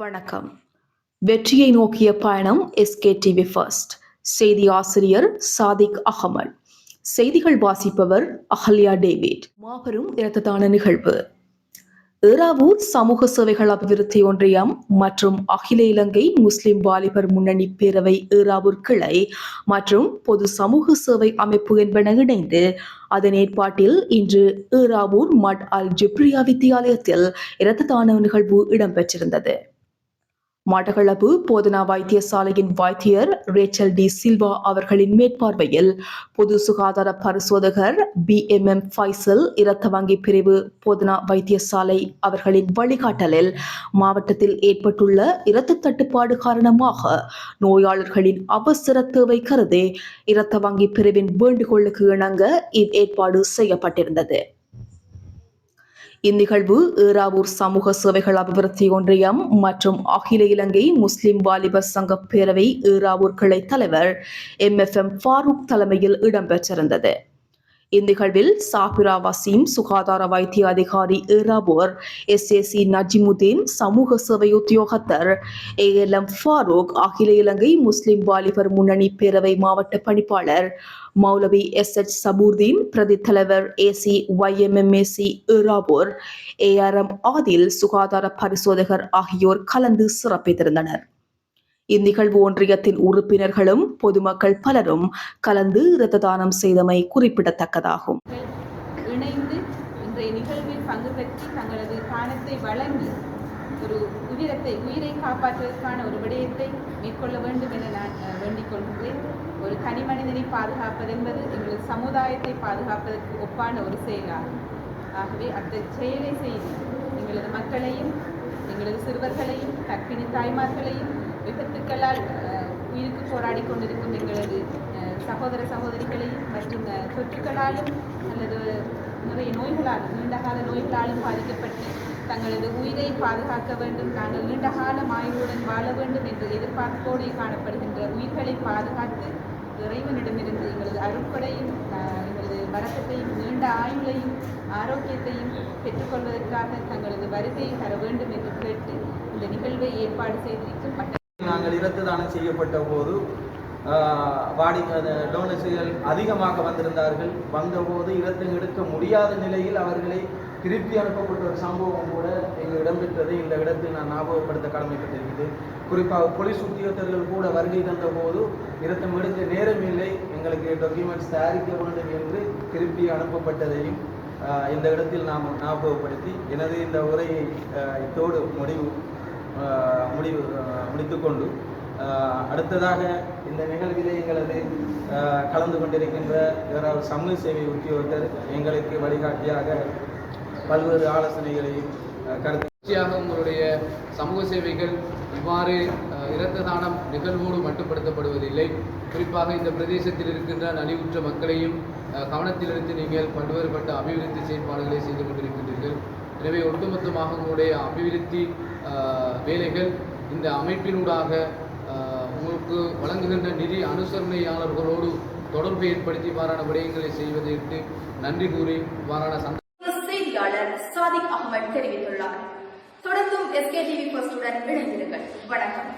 வணக்கம். வெற்றியை நோக்கிய பயணம் எஸ்கே டிவி ஃபர்ஸ்ட் செய்தி ஆசிரியர் சாதிக் அகமது செய்திகள் வாசிப்பவர் அஹல்யா டேவிட். மாபெரும் இரத்ததான நிகழ்வு. ஏறாவூர் சமூக சேவைகள் அபிவிருத்தி ஒன்றியம் மற்றும் அகில இலங்கை முஸ்லிம் வாலிபர் முன்னணி பேரவை ஏறாவூர் கிளை மற்றும் பொது சமூக சேவை அமைப்பு என்பன இணைந்து அதன் ஏற்பாட்டில் இன்று ஏறாவூர் மட் அல் ஜிப்ரியா வித்தியாலயத்தில் இரத்த தான நிகழ்வு இடம்பெற்றிருந்தது. மட்டக்களப்பு போதனா வைத்தியசாலையின் வைத்தியர் ரேச்சல் டி சில்வா அவர்களின் மேற்பார்வையில் பொது சுகாதார பரிசோதகர் பி எம் எம் ஃபைசல் இரத்த வங்கி பிரிவு போதனா வைத்தியசாலை அவர்களின் வழிகாட்டலில் மாவட்டத்தில் ஏற்பட்டுள்ள இரத்த தட்டுப்பாடு காரணமாக நோயாளர்களின் அவசர தேவை கருதி இரத்த வங்கி பிரிவின் வேண்டுகோளுக்கு இணங்க இவ்வேற்பாடு செய்யப்பட்டிருந்தது. இந்நிகழ்வு ஏறாவூர் சமூக சேவைகள் அபிவிருத்தி ஒன்றியம் மற்றும் அகில இலங்கை முஸ்லிம் வாலிபர் சங்க பேரவை ஏறாவூர் கிளை தலைவர் எம் எஃப் எம் ஃபாரூக் தலைமையில் இடம்பெற்றிருந்தது. இந்நிகழ்வில் சாபிரா வசீம் சுகாதார வைத்திய அதிகாரி Eravur S A C Najimudeen சமூக சேவை உத்தியோகத்தர் ஏ எல் எம் ஃபாரூக் அகில இலங்கை முஸ்லிம் வாலிபர் முன்னணி பேரவை மாவட்ட பணிப்பாளர் மௌலவி எஸ் எச் சபூர்தீன் பிரதி தலைவர் AC YMMAC R ARM Adil சுகாதார பரிசோதகர் ஆகியோர் கலந்து சிறப்பித்திருந்தனர். இந்நிகழ்வு ஒன்றியத்தின் உறுப்பினர்களும் பொதுமக்கள் பலரும் கலந்து இரத்த தானம் செய்தமை குறிப்பிடத்தக்கதாகும். இணைந்து இன்றைய நிகழ்வில் பங்கு பெற்று தங்களது தானத்தை வழங்கி ஒரு உயிரத்தை உயிரை காப்பாற்றுவதற்கான ஒரு விடயத்தை மேற்கொள்ள வேண்டும் என நான் அஹ், வேண்டிக் கொள்கிறேன் ஒரு கனிமனிதனை பாதுகாப்பது என்பது எங்களது சமுதாயத்தை பாதுகாப்பதற்கு ஒப்பான ஒரு செயலாகும். ஆகவே அந்த செயலை செய்து எங்களது மக்களையும் எங்களது சிறுவர்களையும் கற்பிணி தாய்மார்களையும் விபத்துக்களால் உயிருக்கு போராடி கொண்டிருக்கும் எங்களது சகோதர சகோதரிகளையும் மற்றும் தொற்றுக்களாலும் அல்லது நிறைய நோய்களாலும் நீண்டகால நோய்களாலும் பாதிக்கப்பட்டு தங்களது உயிரை பாதுகாக்க வேண்டும் நாங்கள் நீண்டகால ஆயுளுடன் வாழ வேண்டும் என்ற எதிர்பார்ப்போடு காணப்படுகின்ற உயிர்களை பாதுகாத்து இறைவனிடமிருந்து எங்களது அருப்படையும் எங்களது வரக்கத்தையும் நீண்ட ஆயுளையும் ஆரோக்கியத்தையும் பெற்றுக்கொள்வதற்காக தங்களது வருகையை தர வேண்டும் என்று கேட்டு இந்த நிகழ்வை ஏற்பாடு செய்திருக்கும் மற்ற நாங்கள் தானம் செய்யப்பட்ட போது ஆஹ், வாடி அதிகமாக வந்திருந்தார்கள். வந்தபோது இரத்தம் எடுக்க முடியாத நிலையில் அவர்களை திருப்பி அனுப்பப்பட்ட ஒரு சம்பவம் கூட இங்கு இடம்பெற்றது இந்த இடத்தில் நான் ஞாபகப்படுத்த கடமைப்பட்டிருக்கிறது. குறிப்பாக போலீஸ் உத்தியோகத்தர்கள் கூட வருகை தந்த போது இரத்தம் எடுக்க நேரமில்லை எங்களுக்கு டாக்குமெண்ட்ஸ் தயாரிக்க வேண்டும் என்று திருப்பி அனுப்பப்பட்டதையும் ஆஹ், இந்த இடத்தில் நாம் ஞாபகப்படுத்தி எனது இந்த உரையை ஆஹ், இத்தோடு முடிவு முடிவு முடித்துக்கொண்டு அடுத்ததாக இந்த நிகழ்விலே எங்களது கலந்து கொண்டிருக்கின்ற யாராவது சமூக சேவை உத்தியோகத்தர் எங்களுக்கு வழிகாட்டியாக பல்வேறு ஆலோசனைகளையும் கருத்து தொடர்ச்சியாக உங்களுடைய சமூக சேவைகள் இவ்வாறு இரத்த தானம் நிகழ்வோடு மட்டுப்படுத்தப்படுவதில்லை. குறிப்பாக இந்த பிரதேசத்தில் இருக்கின்ற நலிவுற்ற மக்களையும் கவனத்திலிருந்து கவனத்தில் எடுத்து நீங்கள் பல்வேறுபட்ட அபிவிருத்தி செயற்பாடுகளை செய்து கொண்டிருக்கின்றீர்கள். எனவே ஒட்டுமொத்தமாக உங்களுடைய அபிவிருத்தி வேலைகள் இந்த அமைப்பினூடாக உங்களுக்கு வழங்குகின்ற நிதி அனுசரணையாளர்களோடு தொடர்பு ஏற்படுத்தி இவ்வாறான விடயங்களை செய்வதற்கு நன்றி கூறி இவ்வாறான சந்த செய்தியாளர் சாதிக் அகமது தெரிவித்துள்ளார். தொடர்ந்தும் எஸ்கே டிவி ஃபர்ஸ்டுடன் இணைந்திருங்கள். வணக்கம்.